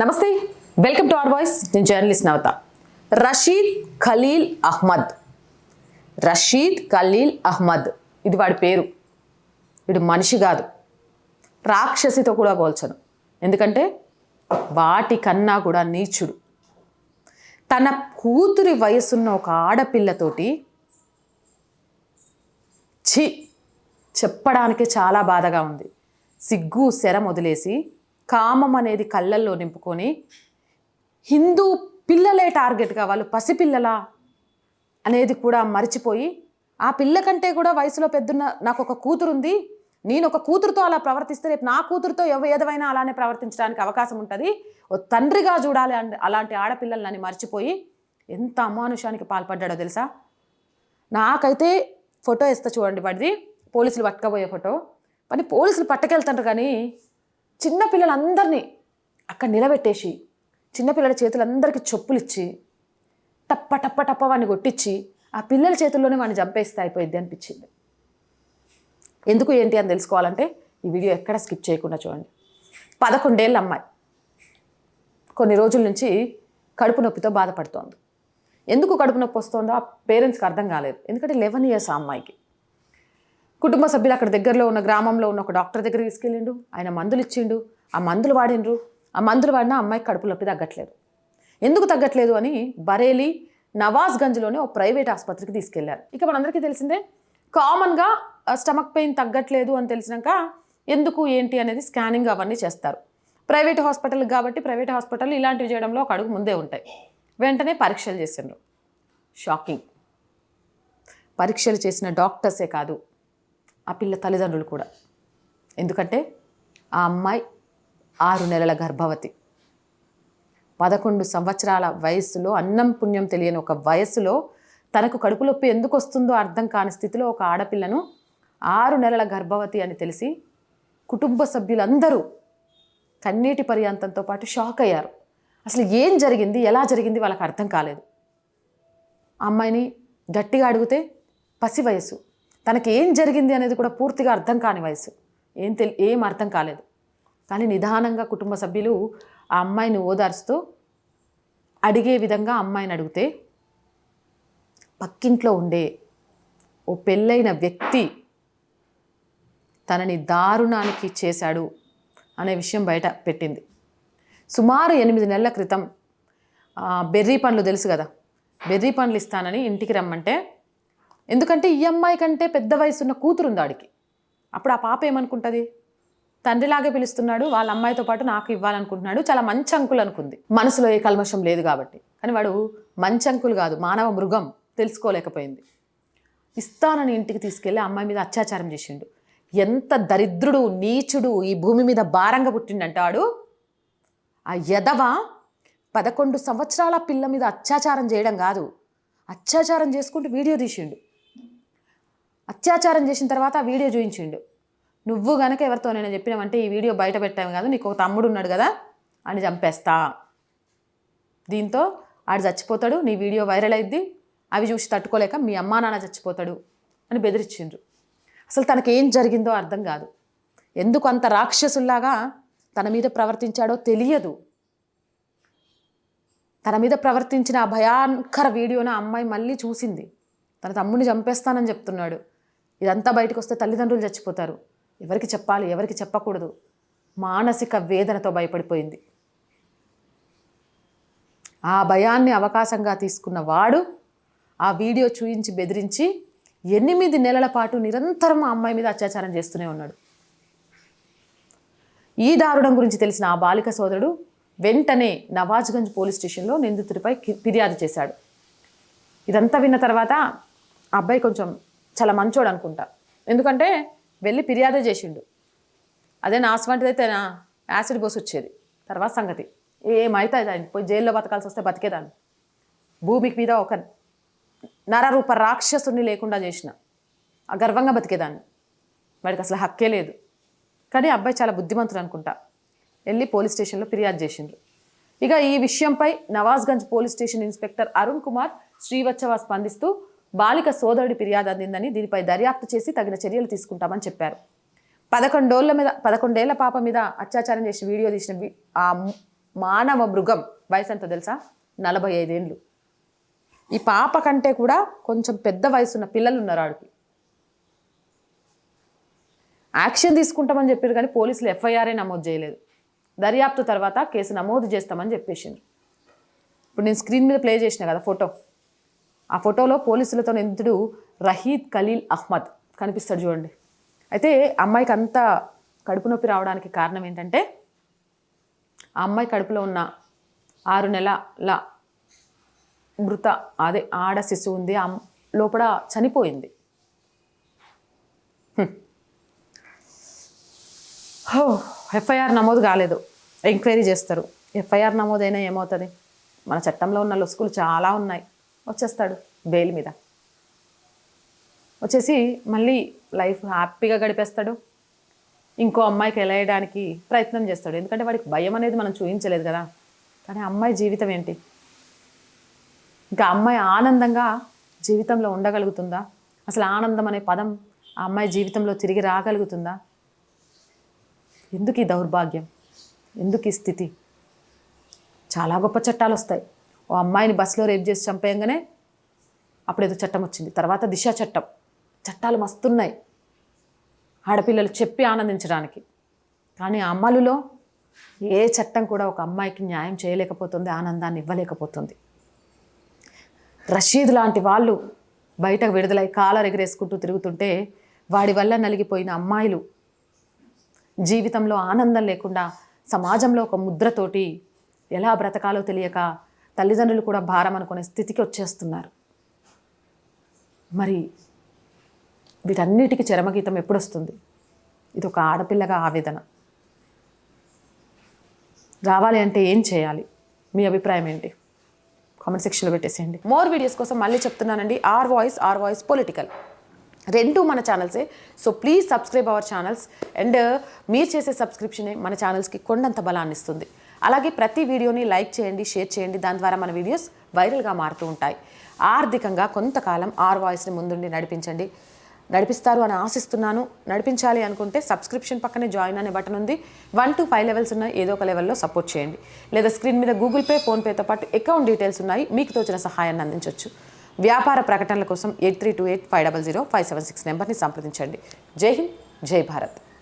నమస్తే welcome to our voice నేను journalist Navata. Rasheed Khaleel Ahmed. Rasheed Khaleel Ahmed. ఇది వాడి పేరు. వీడు మనిషి కాదు. రాక్షసితో కూడా పోల్చను. ఎందుకంటే వాటి కన్నా కూడా నీచుడు. తన కూతురి వయసున్న ఒక ఆడపిల్లతోటి ఛీ చెప్పడానికి చాలా బాధగా ఉంది. సిగ్గు శరం వదిలేసి కామం అనేది కళ్ళల్లో నింపుకొని హిందూ పిల్లలే టార్గెట్గా వాళ్ళు పసిపిల్లలా అనేది కూడా మర్చిపోయి ఆ పిల్ల కంటే కూడా వయసులో పెద్దున్న నాకు ఒక కూతురు ఉంది నేను ఒక కూతురుతో అలా ప్రవర్తిస్తే రేపు నా కూతురుతో ఎవ ఏదైనా అలానే ప్రవర్తించడానికి అవకాశం ఉంటుంది. ఓ తండ్రిగా చూడాలి అండ్ అలాంటి ఆడపిల్లలని మర్చిపోయి ఎంత అమానుషానికి పాల్పడ్డాడో తెలుసా? నాకైతే ఫోటో ఇస్తా చూడండి వాడిది. పోలీసులు పట్టుకపోయే ఫోటో. కానీ పోలీసులు పట్టుకెళ్తారు కానీ చిన్నపిల్లలందరినీ అక్కడ నిలబెట్టేసి చిన్నపిల్లల చేతులందరికీ చెప్పులు ఇచ్చి టప్ప టప్ప టప్ప వాడిని కొట్టించి ఆ పిల్లల చేతుల్లోనే వాడిని చంపేస్తే అయిపోయింది అనిపించింది. ఎందుకు ఏంటి అని తెలుసుకోవాలంటే ఈ వీడియో ఎక్కడ స్కిప్ చేయకుండా చూడండి. పదకొండేళ్ళ అమ్మాయి. కొన్ని రోజుల నుంచి కడుపు నొప్పితో బాధపడుతోంది. ఎందుకు కడుపు నొప్పి వస్తుందో ఆ పేరెంట్స్కి అర్థం కాలేదు. ఎందుకంటే లెవెన్ ఇయర్స్ ఆ అమ్మాయికి. కుటుంబ సభ్యులు అక్కడ దగ్గరలో ఉన్న గ్రామంలో ఉన్న ఒక డాక్టర్ దగ్గర తీసుకెళ్ళిండు. ఆయన మందులు ఇచ్చిండు. ఆ మందులు వాడిండ్రు. ఆ మందులు వాడిన అమ్మాయి కడుపు నొప్పి తగ్గట్లేదు. ఎందుకు తగ్గట్లేదు అని బరేలీ నవాజ్గంజ్లోనే ఒక ప్రైవేట్ ఆసుపత్రికి తీసుకెళ్ళారు. ఇక మనందరికీ తెలిసిందే కామన్గా స్టమక్ పెయిన్ తగ్గట్లేదు అని తెలిసినాక ఎందుకు ఏంటి అనేది స్కానింగ్ అవన్నీ చేస్తారు. ప్రైవేట్ హాస్పిటల్ కాబట్టి ప్రైవేట్ హాస్పిటల్ ఇలాంటివి చేయడంలో ఒక అడుగు ముందే ఉంటాయి. వెంటనే పరీక్షలు చేసిండ్రు. షాకింగ్. పరీక్షలు చేసిన డాక్టర్సే కాదు ఆ పిల్ల తల్లిదండ్రులు కూడా. ఎందుకంటే ఆ అమ్మాయి ఆరు నెలల గర్భవతి. పదకొండు సంవత్సరాల వయస్సులో అన్నం పుణ్యం తెలియని ఒక వయస్సులో తనకు కడుపు నొప్పి ఎందుకు వస్తుందో అర్థం కాని స్థితిలో ఒక ఆడపిల్లను ఆరు నెలల గర్భవతి అని తెలిసి కుటుంబ సభ్యులందరూ కన్నీటి పర్యాంతంతో పాటు షాక్ అయ్యారు. అసలు ఏం జరిగింది? ఎలా జరిగింది? వాళ్ళకి అర్థం కాలేదు. అమ్మాయిని గట్టిగా అడిగితే పసి వయసు. తనకి ఏం జరిగింది అనేది కూడా పూర్తిగా అర్థం కాని వయసు. ఏం తెలి ఏం అర్థం కాలేదు. కానీ నిదానంగా కుటుంబ సభ్యులు ఆ అమ్మాయిని ఓదార్చుతూ అడిగే విధంగా అమ్మాయిని అడిగితే పక్కింట్లో ఉండే ఓ పెళ్ళైన వ్యక్తి తనని దారుణానికి చేశాడు అనే విషయం బయట పెట్టింది. సుమారు ఎనిమిది నెలల క్రితం బెర్రీ పండ్లు తెలుసు కదా? బెర్రీ పండ్లు ఇస్తానని ఇంటికి రమ్మంటే ఎందుకంటే ఈ అమ్మాయి కంటే పెద్ద వయసున్న కూతురు ఉంది ఆడికి. అప్పుడు ఆ పాప ఏమనుకుంటుంది? తండ్రిలాగే పిలుస్తున్నాడు వాళ్ళ అమ్మాయితో పాటు నాకు ఇవ్వాలనుకుంటున్నాడు చాలా మంచి అంకులు అనుకుంది. మనసులో ఏ కల్మషం లేదు కాబట్టి. కానీ వాడు మంచి అంకులు కాదు మానవ మృగం తెలుసుకోలేకపోయింది. ఇస్తానని ఇంటికి తీసుకెళ్ళి ఆ అమ్మాయి మీద అత్యాచారం చేసిండు. ఎంత దరిద్రుడు నీచుడు ఈ భూమి మీద భారంగా పుట్టిండంటే వాడు ఆ యదవ పదకొండు సంవత్సరాల పిల్ల మీద అత్యాచారం చేయడం కాదు. అత్యాచారం చేసుకుంటూ వీడియో తీసిండు. అత్యాచారం చేసిన తర్వాత ఆ వీడియో చూపించిండు నువ్వు గనక ఎవరితోనైనా చెప్పినావంటే ఈ వీడియో బయట పెట్టాము కాదు నీకు ఒక తమ్ముడు ఉన్నాడు కదా అని చంపేస్తా. దీంతో ఆడు చచ్చిపోతాడు నీ వీడియో వైరల్ అయింది అవి చూసి తట్టుకోలేక మీ అమ్మా నాన్న చచ్చిపోతాడు అని బెదిరించిండ్రు. అసలు తనకి ఏం జరిగిందో అర్థం కాదు. ఎందుకు అంత రాక్షసుల్లాగా తన మీద ప్రవర్తించాడో తెలియదు. తన మీద ప్రవర్తించిన ఆ భయంకర వీడియోను అమ్మాయి మళ్ళీ చూసింది. తన తమ్ముడిని చంపేస్తానని చెప్తున్నాడు. ఇదంతా బయటకు వస్తే తల్లిదండ్రులు చచ్చిపోతారు. ఎవరికి చెప్పాలి ఎవరికి చెప్పకూడదు. మానసిక వేదనతో భయపడిపోయింది. ఆ భయాన్ని అవకాశంగా తీసుకున్న వాడు ఆ వీడియో చూయించి బెదిరించి ఎనిమిది నెలల పాటు నిరంతరం ఆ అమ్మాయి మీద అత్యాచారం చేస్తూనే ఉన్నాడు. ఈ దారుణం గురించి తెలిసిన ఆ బాలిక సోదరుడు వెంటనే నవాజ్గంజ్ పోలీస్ స్టేషన్లో నిందితుడిపై కి- ఫిర్యాదు చేశాడు. ఇదంతా విన్న తర్వాత ఆ అబ్బాయి కొంచెం చాలా మంచోడు అనుకుంటా. ఎందుకంటే వెళ్ళి ఫిర్యాదే చేసిండు. అదే నా వంటిదైతే నా యాసిడ్ పోసి వచ్చేది తర్వాత సంగతి. ఏమైతే దాన్ని పోయి జైల్లో బతకాల్సి వస్తే బతికేదాన్ని. భూమికి మీద ఒక నరరూప రాక్షసుని లేకుండా చేసిన. ఆ గర్వంగా బతికేదాన్ని. వాడికి అసలు హక్కే లేదు. కానీ అబ్బాయి చాలా బుద్ధిమంతుడు అనుకుంటా. వెళ్ళి పోలీస్ స్టేషన్లో ఫిర్యాదు చేసిండ్రు ఇక ఈ విషయంపై Nawabganj police station inspector Arun Kumar Srivastava స్పందిస్తూ బాలిక సోదరుడి ఫిర్యాదు అందిందని దీనిపై దర్యాప్తు చేసి తగిన చర్యలు తీసుకుంటామని చెప్పారు. పదకొండోళ్ళ మీద పదకొండేళ్ళ పాప మీద అత్యాచారం చేసి వీడియో తీసిన ఆ మానవ మృగం వయసు ఎంత తెలుసా? నలభై ఐదేండ్లు. ఈ పాప కంటే కూడా కొంచెం పెద్ద వయసున్న పిల్లలు ఉన్నారు ఆడికి. యాక్షన్ తీసుకుంటామని చెప్పారు కానీ పోలీసులు ఎఫ్ఐఆర్ఏ నమోదు చేయలేదు. దర్యాప్తు తర్వాత కేసు నమోదు చేస్తామని చెప్పేసిండ్రు. ఇప్పుడు నేను స్క్రీన్ మీద ప్లే చేసిన కదా ఫోటో. ఆ ఫోటోలో పోలీసులతో నిందితుడు రహీద్ ఖలీల్ అహ్మద్ కనిపిస్తాడు చూడండి. అయితే అమ్మాయికి అంత కడుపు నొప్పి రావడానికి కారణం ఏంటంటే ఆ అమ్మాయి కడుపులో ఉన్న ఆరు నెలల మృత అదే ఆడ శిశువు ఉంది ఆ లోపల చనిపోయింది. హో ఎఫ్ఐఆర్ నమోదు కాలేదు. ఎంక్వైరీ చేస్తారు. ఎఫ్ఐఆర్ నమోదైనా ఏమవుతుంది? మన చట్టంలో ఉన్న లొసుకులు చాలా ఉన్నాయి. వచ్చేస్తాడు బెయిల్ మీద. వచ్చేసి మళ్ళీ లైఫ్ హ్యాపీగా గడిపేస్తాడు. ఇంకో అమ్మాయికి వెళ్ళేయడానికి ప్రయత్నం చేస్తాడు. ఎందుకంటే వాడికి భయం అనేది మనం చూపించలేదు కదా. కానీ అమ్మాయి జీవితం ఏంటి? ఇంకా అమ్మాయి ఆనందంగా జీవితంలో ఉండగలుగుతుందా? అసలు ఆనందం అనే పదం ఆ అమ్మాయి జీవితంలో తిరిగి రాగలుగుతుందా? ఎందుకు ఈ దౌర్భాగ్యం? ఎందుకు ఈ స్థితి? చాలా గొప్ప చట్టాలు వస్తాయి. ఓ అమ్మాయిని బస్సులో రేపు చేసి చంపేయంగానే అప్పుడు ఏదో చట్టం వచ్చింది. తర్వాత దిశ చట్టం. చట్టాలు మస్తున్నాయి. ఆడపిల్లలు చెప్పి ఆనందించడానికి. కానీ అమ్మలులో అమలులో ఏ చట్టం కూడా ఒక అమ్మాయికి న్యాయం చేయలేకపోతుంది ఆనందాన్ని ఇవ్వలేకపోతుంది. రషీద్ లాంటి వాళ్ళు బయటకు విడుదలై కాలర్ ఎగరేసుకుంటూ తిరుగుతుంటే వాడి వల్ల నలిగిపోయిన అమ్మాయిలు జీవితంలో ఆనందం లేకుండా సమాజంలో ఒక ముద్రతోటి ఎలా బ్రతకాలో తెలియక తల్లిదండ్రులు కూడా భారం అనుకునే స్థితికి వచ్చేస్తున్నారు. మరి వీటన్నిటికీ చరమగీతం ఎప్పుడు వస్తుంది ఇది ఒక ఆడపిల్లగా ఆవేదన. రావాలి అంటే ఏం చేయాలి? మీ అభిప్రాయం ఏంటి? కామెంట్ సెక్షన్లో పెట్టేసేయండి. మోర్ వీడియోస్ కోసం మళ్ళీ చెప్తున్నానండి. Our voice our voice political. రెండు మన ఛానల్సే. So please subscribe our channels. And మీరు చేసే సబ్స్క్రిప్షనే మన ఛానల్స్కి కొండంత బలాన్ని ఇస్తుంది అలాగే ప్రతి వీడియోని లైక్ చేయండి షేర్ చేయండి. దాని ద్వారా మన వీడియోస్ వైరల్గా మారుతూ ఉంటాయి. ఆర్థికంగా కొంతకాలం ఆర్ వాయిస్ని ముందుండి నడిపించండి. నడిపిస్తారు అని ఆశిస్తున్నాను. నడిపించాలి అనుకుంటే సబ్స్క్రిప్షన్ పక్కనే జాయిన్ అనే బటన్ ఉంది. వన్ టు ఫైవ్ లెవెల్స్ ఉన్నాయి ఏదో ఒక లెవెల్లో సపోర్ట్ చేయండి. లేదా స్క్రీన్ మీద గూగుల్ పే ఫోన్పేతో పాటు అకౌంట్ డీటెయిల్స్ ఉన్నాయి. మీకు తోచిన సహాయాన్ని అందించవచ్చు వ్యాపార ప్రకటనల కోసం eight three two eight five double zero five seven six నెంబర్ని సంప్రదించండి. జై హింద్ జై భారత్.